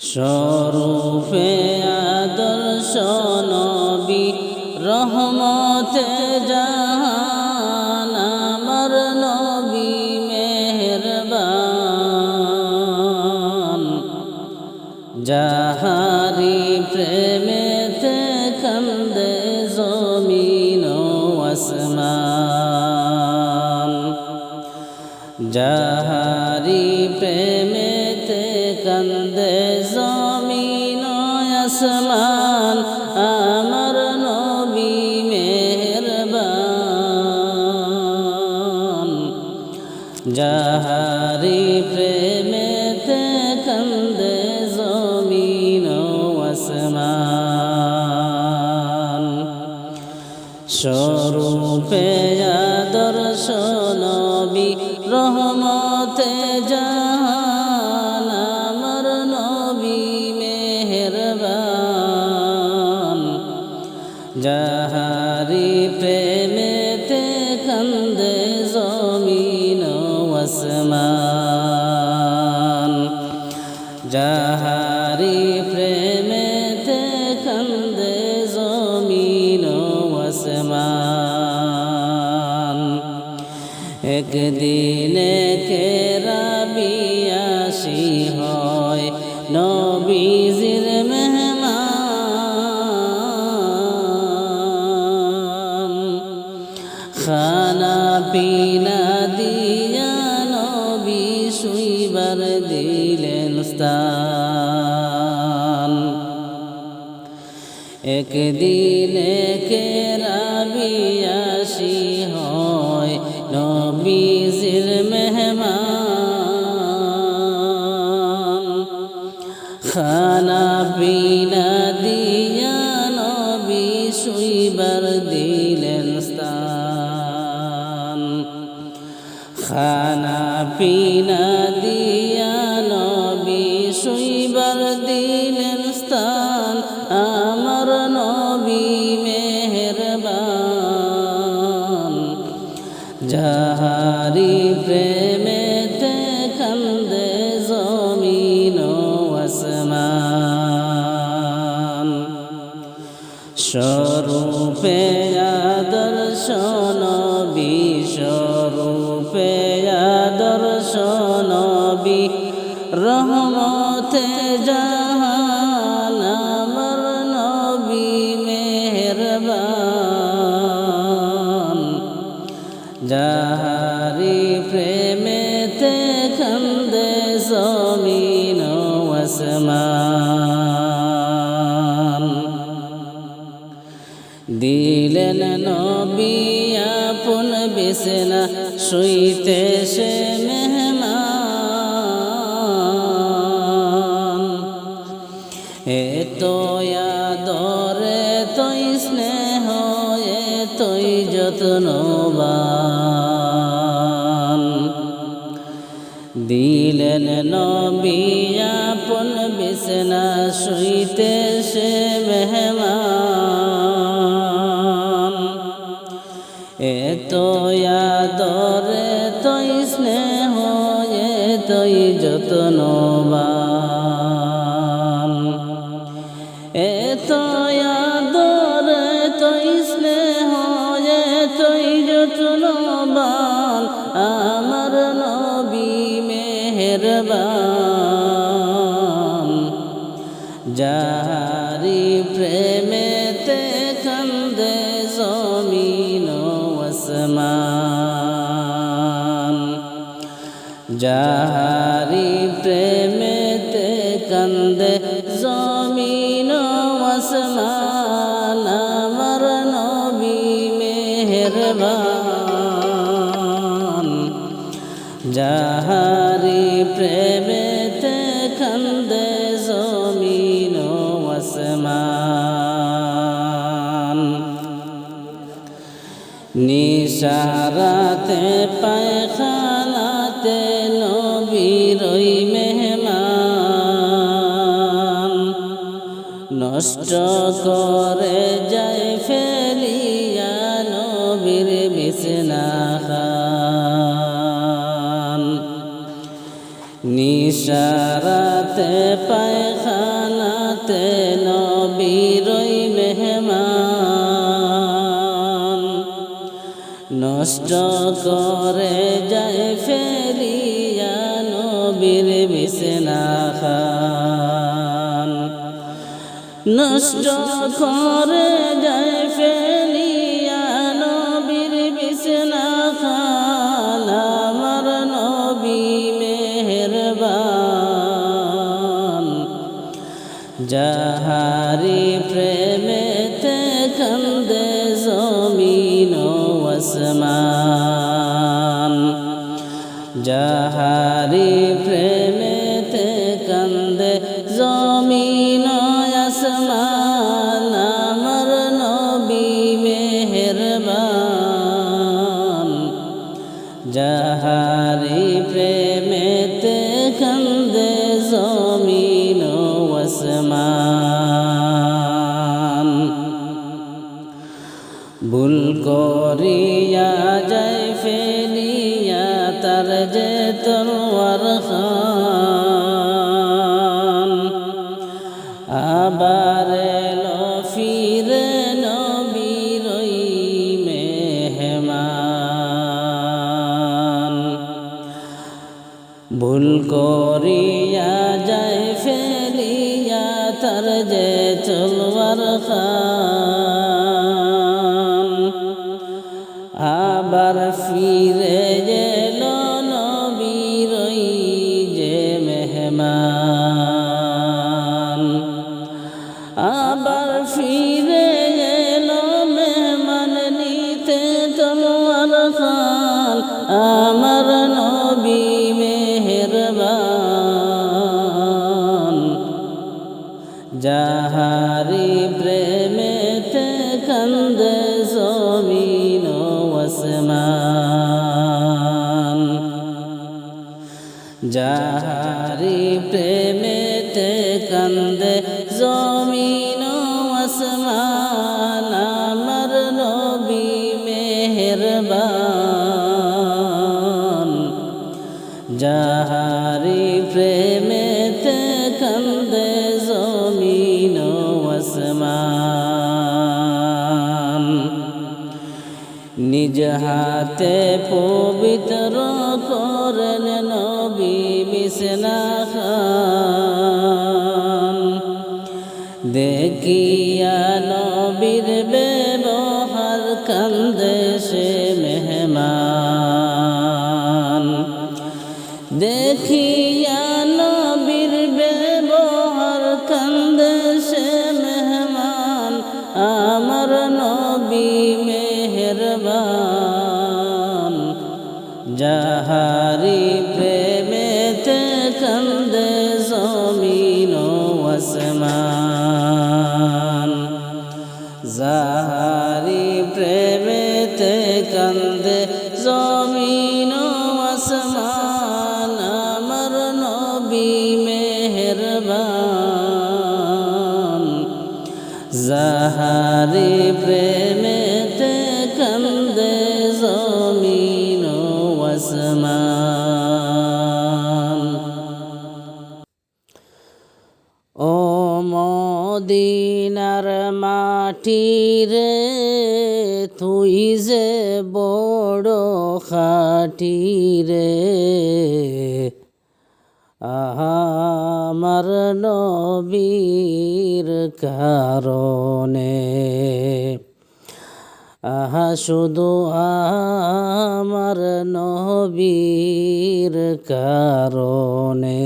স্বরূপে আদর্শ নবী, রহমতে জাহান আমার নবী মেহরবান। যাহারি প্রেমেতে কান্দে জমিন ও আসমান যাহারি স্বরূপে দর্শন বি রহমতে জাহান আমার নবী মেহরবান। যাহারি প্রেমেতে কান্দে জমিন আসমান কেরাবিয়াসি হয়। নবীজির মেহমান। খানা পিনা দিয়া নবী শুইবার দিলেন স্থান। একদিন কেরাবিয়াসি খানা পিনা দিয়া নবী শুইবার দিলেন স্থান খানা পিনা আদর্শ নবী স্বরূপে আদর্শ নবী রহমতে জাহান আমার নবী মেহরবান। যাহারি প্রেমেতে ও আসমান। দিলেন নবী আপন বিছনা শুইতে সে মেহমান। এতো আদরে তৈ স্নেহ, এ এতই যত্নবান। দিলেন নবী আপন বিছনা, শুইতে সে মেহমান। এত আদরে তৈ স্নেহ এতই যত্নবান আমার নবী কান্দে জমিন আসমান। যাহারি প্রেমেতে কান্দে মেহরবান যাহারি প্রেমেতে কান্দে জমিন আসমান। নিশারাতে পায়খানাতে নবীরই মেহমান। নষ্ট করে যায় ইশারাতে পায়খানাতে নবীরই মেহমান। নষ্ট করে যায় ফেলিয়া নবীর বিছনা খান। নষ্ট করে যায় যাহারি প্রেমেতে কান্দে জমিন আসমান যাহারি প্রেমেতে ভুল করিয়া যায় ফেলিয়া, তার যে খান। আবার এলো ভুল করিয়া যায় ফেলিয়া, তার যে ফিরে গেল নবীরই যে মেহমান। আবার ফিরে এলো মেহমান নিতে তলোয়ার খান আমার নবী মেহরবান। যাহারি প্রেমেতে যাহারি প্রেমেতে কান্দে, জমিন আসমান, আমার নবী মেহরবান। যাহারি প্রেমেতে কান্দে, জমিন আসমান। নিজ হাতে পবিত্র করেন নবী বিছনা খান দেখিয়া নবীর ব্যবহার কান্দে সে মেহমান। দেখিয়া নবীর ব্যবহার কান্দে সে মেহমান, আমার নবী মেহরবান। যাহারি আসমান মদিনার মাটি রে তুই যে বড় খাটি রে আমার নবীর কারণে। আহা, শুধু আমার নবীর কারণে।